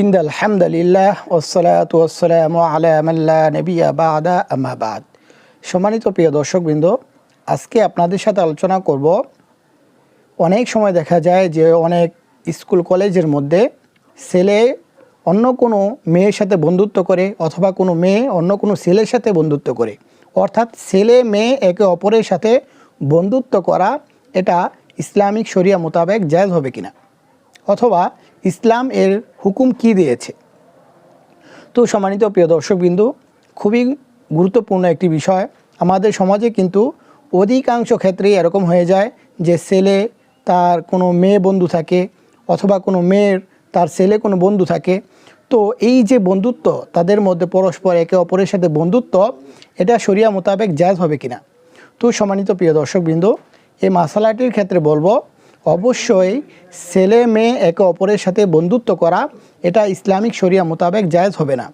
ইন্দ আলহামদুলিল্লাহ ওসলাত ওসালাম আলামাল্লা নবিয়া বাদা আমাবাদ সম্মানিত প্রিয় দর্শকবৃন্দ, আজকে আপনাদের সাথে আলোচনা করব। অনেক সময় দেখা যায় যে অনেক স্কুল কলেজের মধ্যে ছেলে অন্য কোনো মেয়ের সাথে বন্ধুত্ব করে অথবা কোনো মেয়ে অন্য কোনো ছেলের সাথে বন্ধুত্ব করে। অর্থাৎ ছেলে মেয়ে একে অপরের সাথে বন্ধুত্ব করা এটা ইসলামিক শরিয়া মোতাবেক জায়জ হবে কিনা? অথবা ইসলাম এর হুকুম কি দিয়েছে? তো সম্মানিত প্রিয় দর্শকবিন্দু, খুবই গুরুত্বপূর্ণ একটি বিষয়। আমাদের সমাজে কিন্তু অধিকাংশ ক্ষেত্রেই এরকম হয়ে যায় যে ছেলে তার কোনো মেয়ে বন্ধু থাকে অথবা কোনো মেয়ের তার ছেলে কোনো বন্ধু থাকে। তো এই যে বন্ধুত্ব, তাদের মধ্যে পরস্পর একে অপরের সাথে বন্ধুত্ব, এটা শরিয়া মোতাবেক জায়জ হবে কিনা? তো সম্মানিত প্রিয় দর্শকবৃন্দ, এই মশালাটির ক্ষেত্রে বলব অবশ্যই ছেলে মেয়ে একে অপরের সাথে বন্ধুত্ব করা, এটা ইসলামিক শরিয়া মোতাবেক জায়েজ হবে না।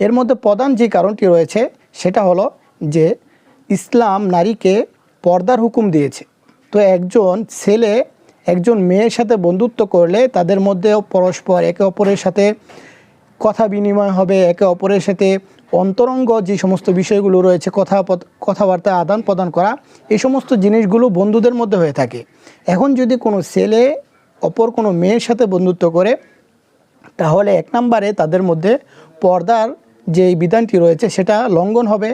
এর মধ্যে প্রধান যে কারণটি রয়েছে, সেটা হলো যে ইসলাম নারীকে পর্দার হুকুম দিয়েছে। তো একজন ছেলে একজন মেয়ের সাথে বন্ধুত্ব করলে তাদের মধ্যেও পরস্পর একে অপরের সাথে কথা বিনিময় হবে, একে অপরের সাথে অন্তরঙ্গ যে সমস্ত বিষয়গুলো রয়েছে, কথা কথাবার্তা আদান প্রদান করা, এই সমস্ত জিনিসগুলো বন্ধুদের মধ্যে হয়ে থাকে। এখন যদি কোনো ছেলে অপর কোনো মেয়ের সাথে বন্ধুত্ব করে, তাহলে এক নম্বরে তাদের মধ্যে পর্দার যে বিধানটি রয়েছে, সেটা লঙ্ঘন হবে।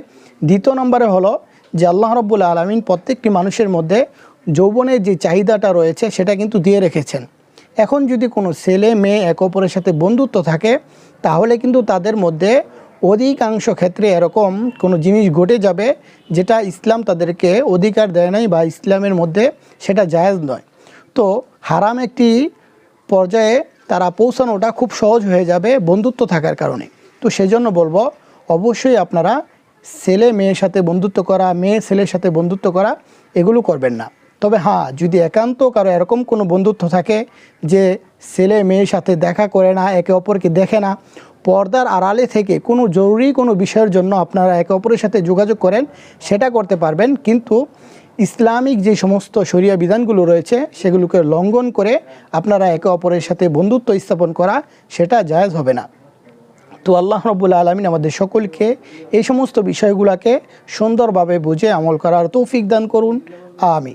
দ্বিতীয় নম্বরে হলো যে আল্লাহ রব্বুল আলমিন প্রত্যেকটি মানুষের মধ্যে যৌবনের যে চাহিদাটা রয়েছে, সেটা কিন্তু দিয়ে রেখেছেন। এখন যদি কোনো ছেলে, মেয়ে এক অপরের সাথে বন্ধুত্ব থাকে, তাহলে কিন্তু তাদের মধ্যে অধিকাংশ ক্ষেত্রে এরকম কোনো জিনিস ঘটে যাবে যেটা ইসলাম তাদেরকে অধিকার দেয় নাই বা ইসলামের মধ্যে সেটা জায়েজ নয়। তো হারাম একটি পর্যায়ে তারা পৌঁছানোটা খুব সহজ হয়ে যাবে বন্ধুত্ব থাকার কারণে। তো সেজন্য বলব, অবশ্যই আপনারা ছেলে মেয়ের সাথে বন্ধুত্ব করা, মেয়ে ছেলের সাথে বন্ধুত্ব করা, এগুলো করবেন না। তবে হ্যাঁ যদি একান্ত কারও এরকম কোনো বন্ধুত্ব থাকে যে ছেলে মেয়ের সাথে দেখা করে না, একে অপরকে দেখে না পর্দার আড়ালে থেকে কোনো জরুরি কোনো বিষয়ের জন্য আপনারা একে অপরের সাথে যোগাযোগ করেন, সেটা করতে পারবেন। কিন্তু ইসলামিক যে সমস্ত শরিয়া বিধানগুলো রয়েছে, সেগুলোকে লঙ্ঘন করে আপনারা একে অপরের সাথে বন্ধুত্ব স্থাপন করা, সেটা জায়েজ হবে না। তো আল্লাহ রব্বুল আলমিন আমাদের সকলকে এই সমস্ত বিষয়গুলোকে সুন্দরভাবে বুঝে আমল করার তৌফিক দান করুন। আমি